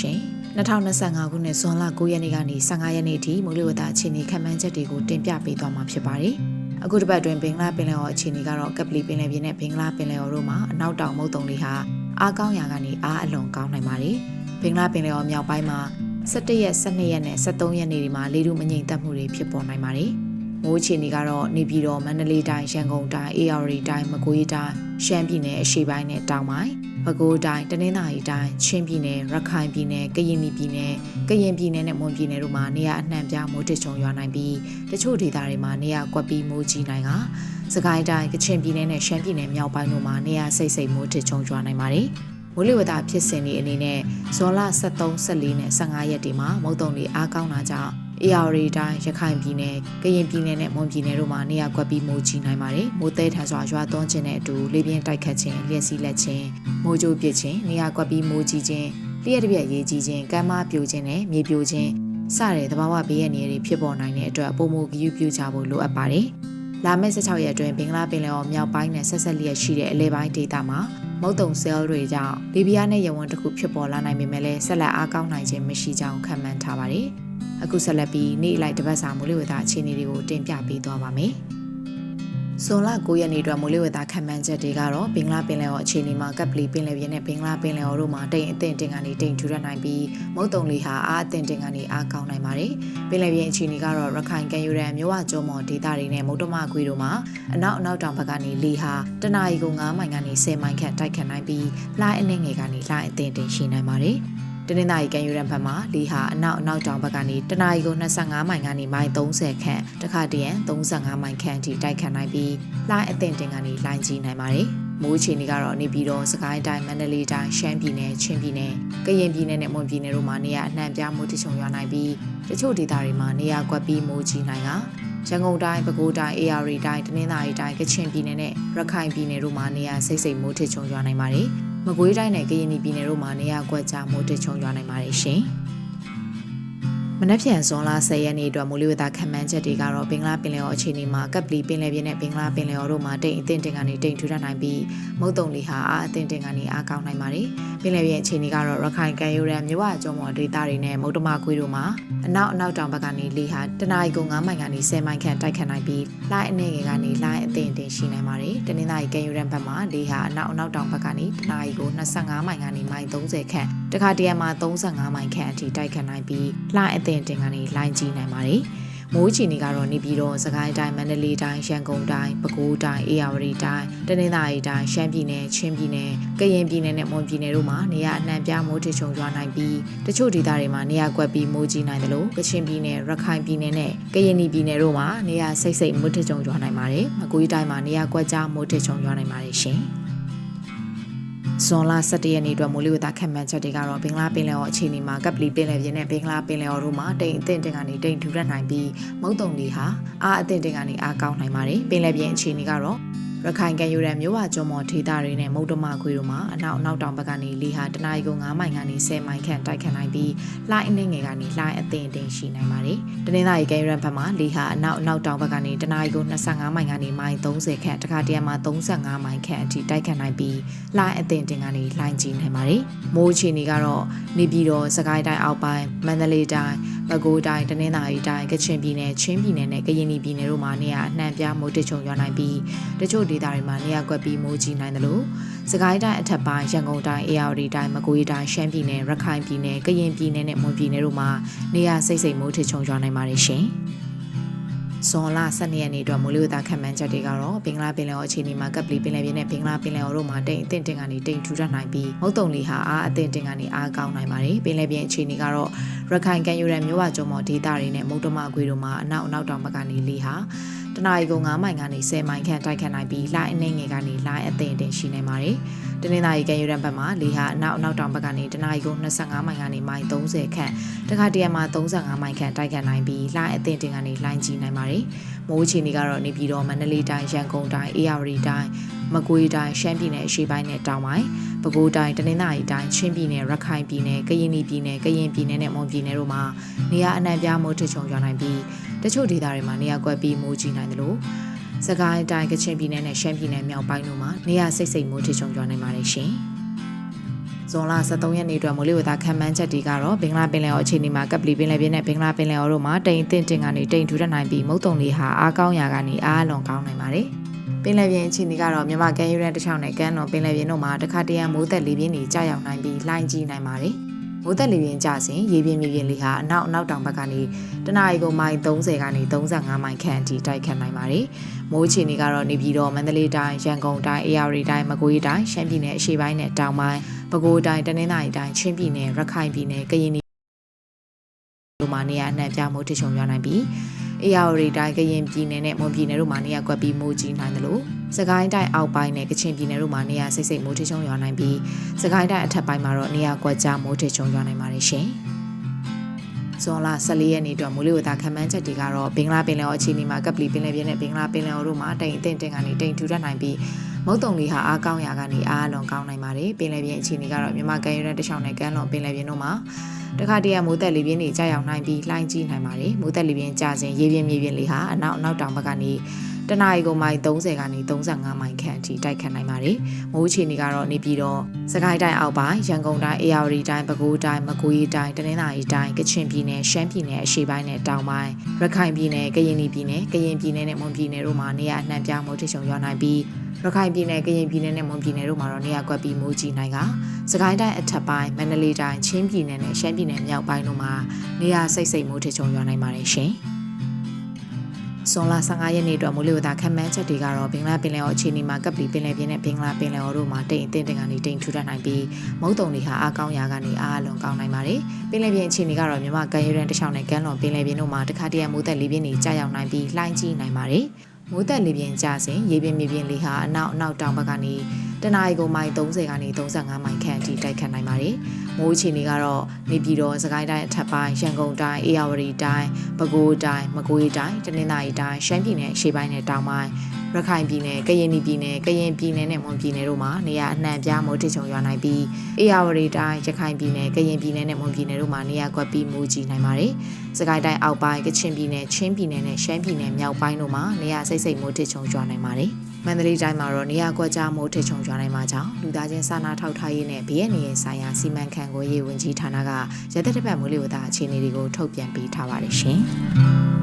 ရှင်2025ခုနှစ်ဇွန်လ9ရက်နေ့ကနေ15ရက်နေ့အထိမိုးလေဝသအခြေအနေခန့်မှန်းချက်တွေကိုတင်ပြပေးသွားမှာဖြစ်ပါတယ်။အခုတစ်ပတ်အတွင်းဘင်္ဂလားပင်လယ်အော်အခြေအနေကတော့ကပလီပင်လယ်ပြင်နဲ့ဘင်္ဂလားပင်လယ်အော်တို့မှာအနောက်တောင်မုတ်တုံလေးဟာအားကောင်းရာကနေအားအလွန်ကောင်းနိုင်ပါတယ်။ဘင်္ဂလားပင်လယ်အော်မြောက်ပိုင်းမှာ17ရက်12ရက်နဲ့13ရက်နေ့တွေမှာလေထုမငြိမ်သက်မှုတွေဖြစ်ပေါ်နိုင်ပါတယ်။မိုးအခြေအနေကတော့နေပြည်တော်မန္တလေးတိုင်းရန်ကုန်တိုင်းအေရဝတီတိုင်းမကွေးတိုင်းရှမ်းပြည်နယ်အရှေ့ပိုင်းနဲ့တောင်ပိုင်း ပဲခူးတိုင်းတနင်္သာရီတိုင်းချင်းပြည်နယ်ရခိုင်ပြည်နယ်ကရင်ပြည်နယ်ကရင်ပြည်နယ်နဲ့မွန်ပြည်နယ်တို့မှာနေရာအနှံ့ပြားမိုးထစ်ချုံရွာနိုင်ပြီးတချို့ဒေသတွေမှာနေရာကွက်ပြီးမိုးကြီးနိုင်ကစကိုင်းတိုင်းကချင်ပြည်နယ်နဲ့ရှမ်းပြည်နယ်မြောက်ပိုင်းတို့မှာနေရာစိတ်စိတ်မိုးထစ်ချုံရွာနိုင်ပါတယ်မိုးလေဝသဖြစ်စဉ်တွေအနေနဲ့ဇွန်လ23 14နဲ့15ရက်ဒီမှာမုတ်တုံတွေအားကောင်းတာကြောင့် အေရရီတိုင်းရခိုင်ပြည်နယ်ကရင်ပြည်နယ်နဲ့မွန်ပြည်နယ်တို့မှာနေရာကွက်ပြီးမိုးကြီးနိုင်ပါတယ်။မိုးသေးထန်စွာရွာသွန်းခြင်းနဲ့အတူလေပြင်းတိုက်ခတ်ခြင်းလျှက်စီးလက်ခြင်းမိုးကြိုးပစ်ခြင်းနေရာကွက်ပြီးမိုးကြီးခြင်းလျှက်တစ်ပြက်ရေးကြီးခြင်းကမ်းမပြိုခြင်းနဲ့မြေပြိုခြင်းစတဲ့သဘာဝဘေးရန်တွေဖြစ်ပေါ်နိုင်တဲ့အတွက်ပုံမှုဂရုပြုကြဖို့လိုအပ်ပါတယ်။လာမယ့်16ရက်အတွင်းဘင်္ဂလားပင်လယ်အော်မြောက်ပိုင်းနဲ့ဆက်ဆက်လျက်ရှိတဲ့အလဲပိုင်းဒေသမှာမုတ်တုံဆဲလ်တွေကြောင့်လီဘီယာနဲ့ယမန်တစ်ခုဖြစ်ပေါ်လာနိုင်ပေမဲ့လည်းဆက်လက်အားကောင်းနိုင်ခြင်းမရှိကြောင်းခန့်မှန်းထားပါတယ်။ အခုဆက်လက်ပြီးနေ့လိုက်တပတ်စာမိုးလေဝသအခြေအနေတွေကိုတင်ပြပေးသွားပါမယ်။ဇွန်လ9ရက်နေ့အတွက်မိုးလေဝသခန့်မှန်းချက်တွေကတော့ဘင်္ဂလားပင်လယ်အော်အခြေအနေမှာကပ်ပလီပင်လယ်ပြင်နဲ့ဘင်္ဂလားပင်လယ်အော်တို့မှာတိမ်အထင်တင်ကနေတိမ်ထူထပ်နိုင်ပြီးမုတ်တုံလေးဟာအားအထင်တင်ကနေအားကောင်းနိုင်ပါတယ်။ပင်လယ်ပြင်အခြေအနေကတော့ရခိုင်ကမ်းရိုးတန်းမြို့ဝကျော်မော်ဒေသတွေနဲ့မုတ်တမခွေတို့မှာအနောက်အနောက်တောင်ဘက်ကနေလေဟာတနအီကို9မိုင်ကနေ10မိုင်ခန့်တိုက်ခတ်နိုင်ပြီးလှိုင်းအနှဲငယ်ကနေလှိုင်းအထင်တင်ရှိနိုင်ပါတယ်။ တနင်္သာရီကမ်းရိုးတန်းဘက်မှာလေဟာအနောက်အနောက်တောင်ဘက်ကနေတနအီကို25မိုင်ကနေမိုင်30ခန့်တခါတရံ35မိုင်ခန့်အထိတိုက်ခတ်နိုင်ပြီးလှိုင်းအသင့်တင်ကနေလှိုင်းကြီးနိုင်ပါတယ်။မိုးအခြေအနေကတော့နေပြည်တော်စကိုင်းတိုင်းမန္တလေးတိုင်းရှမ်းပြည်နယ်ချင်းပြည်နယ်ကရင်ပြည်နယ်နဲ့မွန်ပြည်နယ်တို့မှာနေရာအနှံ့ပြားမိုးထချုံရွာနိုင်ပြီးတချို့ဒေသတွေမှာနေရာကွက်ပြီးမိုးကြီးနိုင်ကရန်ကုန်တိုင်းပဲခူးတိုင်းအေရရီတိုင်းတနင်္သာရီတိုင်းကချင်ပြည်နယ်နဲ့ရခိုင်ပြည်နယ်တို့မှာနေရာစိတ်စိတ်မိုးထချုံရွာနိုင်ပါတယ်။ မကွေးတိုင်းနဲ့ကရင်ပြည်နယ်တို့မှာနေရာကွက်ကြားမိုးတချုံရွာနိုင်ပါတယ်ရှင်။မနက်ဖြန်ဇွန်လ10ရက်နေ့အတွက်မိုးလေဝသခန့်မှန်းချက်တွေကတော့ဘင်္ဂလားပင်လယ်အော်အခြေအနေမှာကပ်ပလီပင်လယ်ပြင်နဲ့ဘင်္ဂလားပင်လယ်အော်တို့မှာတိမ်အထင်တင်ကနေတိမ်ထူထပ်နိုင်ပြီးမုတ်တုံလီဟာအားအထင်တင်ကနေအားကောင်းနိုင်ပါတယ်။ပင်လယ်ပြင်အခြေအနေကတော့ရခိုင်ကမ်းရိုးတန်းမြဝကျုံမော်ဒေသတွေနဲ့မုတ်တမခွေးတို့မှာအနောက်အနောက်တောင်ဘက်ကနေလေဟာတနအီကို9မိုင်ကနေ10မိုင်ခန့်တိုက်ခတ်နိုင်ပြီးလှိုင်းအနေငယ်ကနေလှိုင်းအထင်တင် ရှိနိုင်ပါတယ်။တနင်္လာရီကမ်းရိုးတန်းဘက်မှာလေဟာအနောက်အနောက်တောင်ဘက်ကနေတနအီကို25မိုင်ကနေမိုင်30ခန့်တခါတရံမှာ35မိုင်ခန့်အထိတိုက်ခတ်နိုင်ပြီးလှိုင်းအထင်တင်ကနေလှိုင်းကြီးနိုင်ပါတယ်။ မိုးချီနေကတော့နေပြည်တော်စကိုင်းတိုင်းမန္တလေးတိုင်းရန်ကုန်တိုင်းပဲခူးတိုင်းအေရဝတီတိုင်းတနင်္သာရီတိုင်းရှမ်းပြည်နယ်ချင်းပြည်နယ်ကရင်ပြည်နယ်နဲ့မွန်ပြည်နယ်တို့မှာနေရာအနှံ့ပြားမိုးထချုံရွာနိုင်ပြီးတချို့ဒေသတွေမှာနေရာကွက်ပြီးမိုးကြီးနိုင်တယ်လို့ကချင်ပြည်နယ်ရခိုင်ပြည်နယ်နဲ့ကရင်ပြည်နယ်တို့မှာနေရာစိတ်စိတ်မိုးထချုံရွာနိုင်ပါတယ်။မကွေးတိုင်းမှာနေရာကွက်ကြားမိုးထချုံရွာနိုင်ပါတယ်ရှင်။ ဇွန်လ17ရက်နေ့အတွက်မိုးလေဝသခန့်မှန်းချက်တွေကတော့ဘင်္ဂလားပင်လယ်အော်အခြေအနေမှာကပ်ပလီပင်လယ်ပြင်နဲ့ဘင်္ဂလားပင်လယ်အော်တို့မှာတိမ်အထင်တင်ကနေတိမ်ထူထပ်နိုင်ပြီးမုတ်တုံတွေဟာအားအထင်တင်ကနေအားကောင်းနိုင်ပါတယ်ပင်လယ်ပြင်အခြေအနေကတော့ ရခိုင်ကမ်းရိုးတန်းမြို့ဝကျွန်းမော်ဒေသတွေနဲ့မုတ်တမခွေတို့မှာအနောက်အနောက်တောင်ဘက်ကနေလေဟာတနအီကို9မိုင်ကနေ10မိုင်ခန့်တိုက်ခတ်နိုင်ပြီးလှိုင်းအနှင်းငယ်ကနေလှိုင်းအသင်တင်ရှိနိုင်ပါတယ်။တနင်္လာရီကမ်းရိုးတန်းဘက်မှာလေဟာအနောက်အနောက်တောင်ဘက်ကနေတနအီကို25မိုင်ကနေမိုင်30ခန့်တခါတရံမှာ35မိုင်ခန့်အထိတိုက်ခတ်နိုင်ပြီးလှိုင်းအသင်တင်ကနေလှိုင်းကြီးနိုင်ပါတယ်။မိုးအခြေအနေကတော့နေပြည်တော်စကိုင်းတိုင်းအောက်ပိုင်းမန္တလေးတိုင်းပဲခူးတိုင်းတနင်္သာရီတိုင်းကချင်ပြည်နယ်ချင်းပြည်နယ်နဲ့ကရင်ပြည်နယ်တို့မှာနေရာအနှံ့ပြားမိုးတချုံရွာနိုင်ပြီးတချို့ဒေသတွေမှာနေရာကွက်ပြီးမိုးကြီးနိုင်တယ်လို့စကိုင်းတိုင်းအထက်ပိုင်းရန်ကုန်တိုင်းအေရဝတီတိုင်းမကွေးတိုင်းရှမ်းပြည်နယ်ရခိုင်ပြည်နယ်ကရင်ပြည်နယ်နဲ့မွန်ပြည်နယ်တို့မှာနေရာစိတ်စိတ်မိုးထချုံရွာနိုင်ပါတယ်ရှင်။ဇွန်လ12ရက်နေ့အတွက်မိုးလေဝသခန့်မှန်းချက်တွေကတော့ဘင်္ဂလားပင်လယ်အော်အခြေအနေမှာကပ်ပလီပင်လယ်ပြင်နဲ့ဘင်္ဂလားပင်လယ်အော်တို့မှာတိမ်အထင်တင်ကနေတိမ်ထူထပ်နိုင်ပြီးမုတ်တုံလီဟာအားအထင်တင်ကနေအားကောင်းနိုင်ပါတယ်ပင်လယ်ပြင်အခြေအနေကတော့ရခိုင်ကမ်းရိုးတန်းမြို့ဝကျုံမော်ဒေသတွေနဲ့မုတ်တမအကွေတို့မှာအနောက်အနောက်တောင်ဘက်ကနေလေဟာ တနအီကို9မိုင်ကနေ10မိုင်ခန့်တိုက်ခတ်နိုင်ပြီးလှိုင်းအနှင်းငယ်ကနေလှိုင်းအသင်တင်ရှိနိုင်ပါတယ်။တနင်္လာရီကမ်းရိုးတန်းဘက်မှာလေဟာအနောက်အနောက်တောင်ဘက်ကနေတနအီကို25မိုင်ကနေမိုင်30ခန့်တခါတရံမှာ35မိုင်ခန့်တိုက်ခတ်နိုင်ပြီးလှိုင်းအသင်တင်ကနေလှိုင်းကြီးနိုင်ပါတယ်။မိုးချီနေကတော့နေပြည်တော်မန္တလေးတိုင်းရန်ကုန်တိုင်းအေရဝတီတိုင်း မကွေးတိုင်းရှမ်းပြည်နယ်အရှေ့ပိုင်းနဲ့တောင်ပိုင်းပဲခူးတိုင်းတနင်္သာရီတိုင်းချင်းပြည်နယ်ရခိုင်ပြည်နယ်ကရင်ပြည်နယ်ကရင်ပြည်နယ်နဲ့မွန်ပြည်နယ်တို့မှာနေရာအနှံ့ပြားမိုးထချုံရွာနိုင်ပြီးတချို့ဒေသတွေမှာနေရာကွက်ပြီးမိုးကြီးနိုင်တယ်လို့စကိုင်းတိုင်းကချင်ပြည်နယ်နဲ့ရှမ်းပြည်နယ်မြောက်ပိုင်းတို့မှာနေရာစိတ်စိတ်မိုးထချုံရွာနိုင်ပါတယ်ရှင်။ဇဇွန်လ23ရက်နေ့အတွက်မိုးလေဝသခန့်မှန်းချက်တွေကတော့ဘင်္ဂလားပင်လယ်အော်အခြေအနေမှာကပ်ပလီပင်လယ်ပြင်နဲ့ဘင်္ဂလားပင်လယ်အော်တို့မှာတိမ်အထင်တင်ကနေတိမ်ထူထပ်နိုင်ပြီးမုတ်တုံလေးဟာအားကောင်းရာကနေအားလွန်ကောင်းနိုင်ပါတယ်။ ပင်လယ်ပြင်အခြေအနေကတော့မြန်မာကမ်းရိုးတန်းတစ်ချောင်းနဲ့ကမ်းလွန်ပင်လယ်ပြင်တို့မှာတစ်ခါတရံမိုးသက်လေပြင်းတွေကြာရောက်နိုင်ပြီးလှိုင်းကြီးနိုင်ပါတယ်။မိုးသက်လေပြင်းကြစဉ်ရေပြင်းမြေပြင်းလေးဟာအနောက်အနောက်တောင်ဘက်ကနေတနအီကိုမိုင်30ကနေ35မိုင်ခန့်အထိတိုက်ခတ်နိုင်ပါတယ်။မိုးအခြေအနေကတော့နေပြည်တော်မန္တလေးတိုင်းရန်ကုန်တိုင်းအေရရီတိုင်းမကွေးတိုင်းရှမ်းပြည်နယ်အရှေ့ပိုင်းနဲ့တောင်ပိုင်းပဲခူးတိုင်းတနင်္သာရီတိုင်းချင်းပြည်နယ်ရခိုင်ပြည်နယ်ကရင်ပြည်တို့မှာနေရာအနှံ့ပြမိုးထချုံရွာနိုင်ပြီး အေရရီတိုင်းကရင်ပြည်နယ်နဲ့မွန်ပြည်နယ်တို့မှာနေရာကွက်ပြီးမိုးကြီးနိုင်တယ်လို့စကိုင်းတိုင်းအောက်ပိုင်းနဲ့ကချင်ပြည်နယ်တို့မှာနေရာစိတ်စိတ်မိုးထချုံရွာနိုင်ပြီးစကိုင်းတိုင်းအထက်ပိုင်းမှာတော့နေရာကွက်ကြားမိုးထချုံရွာနိုင်ပါတယ်ရှင်။ဇွန်လ14ရက်နေ့အတွက်မိုးလေဝသခန့်မှန်းချက်တွေကတော့ဘင်္ဂလားပင်လယ်အော်အခြေအနေမှာကပ်ပလီပင်လယ်ပြင်နဲ့ဘင်္ဂလားပင်လယ်အော်တို့မှာတိမ်အထင်တင်ကနေတိမ်ထူထပ်နိုင်ပြီး မုတ်တုံလေးဟာအားကောင်းရာကနေအားလွန်ကောင်းနိုင်ပါတယ်ပင်လယ်ပြင်အခြေအနေကတော့မြန်မာကမ်းရိုးတန်းတစ်လျှောက်နဲ့ကမ်းလွန်ပင်လယ်ပြင်တို့မှာတခါတည်းကမိုးသက်လေပြင်းတွေကြာရောက်နိုင်ပြီးလှိုင်းကြီးနိုင်ပါတယ်မိုးသက်လေပြင်းကြာစဉ်ရေပြင်းမြေပြင်းလေးဟာအနောက်အနောက်တောင်ဘက်ကနေ တနအီကိုမိုင်30ကနေ35မိုင်ခန့်အထိတိုက်ခတ်နိုင်ပါတယ်။မိုးအခြေအနေကတော့နေပြည်တော်စကိုင်းတိုင်းအောက်ပိုင်းရန်ကုန်တိုင်းအေရဝတီတိုင်းပဲခူးတိုင်းမကွေးတိုင်းတနင်္သာရီတိုင်းကချင်ပြည်နယ်ရှမ်းပြည်နယ်အရှေ့ပိုင်းနဲ့တောင်ပိုင်းရခိုင်ပြည်နယ်ကရင်ပြည်နယ်ကရင်ပြည်နယ်နဲ့မွန်ပြည်နယ်တို့မှာနေရာအနှံ့ပြားမိုးထချုံရွာနိုင်ပြီးရခိုင်ပြည်နယ်ကရင်ပြည်နယ်နဲ့မွန်ပြည်နယ်တို့မှာတော့နေရာကွက်ပြီးမိုးကြီးနိုင်ကစကိုင်းတိုင်းအထက်ပိုင်းမန္တလေးတိုင်းချင်းပြည်နယ်နဲ့ရှမ်းပြည်နယ်မြောက်ပိုင်းတို့မှာနေရာစိတ်စိတ်မိုးထချုံရွာနိုင်ပါတယ်ရှင်။ ဇွန်လ15ရက်နေ့အတွက်မိုးလေဝသခန့်မှန်းချက်တွေကတော့ဘင်္ဂလားပင်လယ်အော်အခြေအနေမှာကပ်ပလီပင်လယ်ပြင်နဲ့ဘင်္ဂလားပင်လယ်အော်တို့မှာတိမ်အထင်တင်ကနေတိမ်ထူထပ်နိုင်ပြီးမုတ်တုံတွေဟာအားကောင်းရာကနေအားလွန်ကောင်းနိုင်ပါတယ်။ပင်လယ်ပြင်အခြေအနေကတော့မြန်မာကမ်းရိုးတန်းတစ်လျှောက်နဲ့ကမ်းလွန်ပင်လယ်ပြင်တို့မှာတခါတည်းမိုးသက်လေပြင်းတွေကြာရောက်နိုင်ပြီးလှိုင်းကြီးနိုင်ပါတယ်။ မိုးသက်လေပြင်းကြစဉ်ရေပြင်းမြေပြင်းလေးဟာအနောက်အနောက်တောင်ဘက်ကနေတနအီကိုမိုင်30ကနေ35မိုင်ခန့်အထိတိုက်ခတ်နိုင်ပါတယ်။မိုးအခြေအနေကတော့နေပြည်တော်စကိုင်းတိုင်းအထက်ပိုင်းရန်ကုန်တိုင်းအေရဝတီတိုင်းပဲခူးတိုင်းမကွေးတိုင်းတနင်္သာရီတိုင်းရှမ်းပြည်နယ်အရှေ့ပိုင်းနဲ့တောင်ပိုင်း ရခိုင်ပြည်နယ်ကရင်ပြည်နယ်ကရင်ပြည်နယ်နဲ့မွန်ပြည်နယ်တို့မှာနေရာအနှံ့ပြားမိုးထချုံရွာနိုင်ပြီးအေရဝတီတိုင်းရခိုင်ပြည်နယ်ကရင်ပြည်နယ်နဲ့မွန်ပြည်နယ်တို့မှာနေရာကွက်ပြီးမိုးကြီးနိုင်ပါတယ်။စကိုင်းတိုင်းအောက်ပိုင်းကချင်ပြည်နယ်ချင်းပြည်နယ်နဲ့ရှမ်းပြည်နယ်မြောက်ပိုင်းတို့မှာနေရာစိတ်စိတ်မိုးထချုံရွာနိုင်ပါတယ်။မန္တလေးတိုင်းမှာတော့နေရာကွက်ကြားမိုးထချုံရွာနိုင်မှာကြောင့်လူသားချင်းစာနာထောက်ထားရေးနဲ့ဘေးအန္တရာယ်ဆိုင်ရာစီမံခန့်ခွဲရေးဝန်ကြီးဌာနကရသက်တစ်ပတ်မိုးလေဝသအခြေအနေတွေကိုထုတ်ပြန်ပေးထားပါတယ်ရှင်။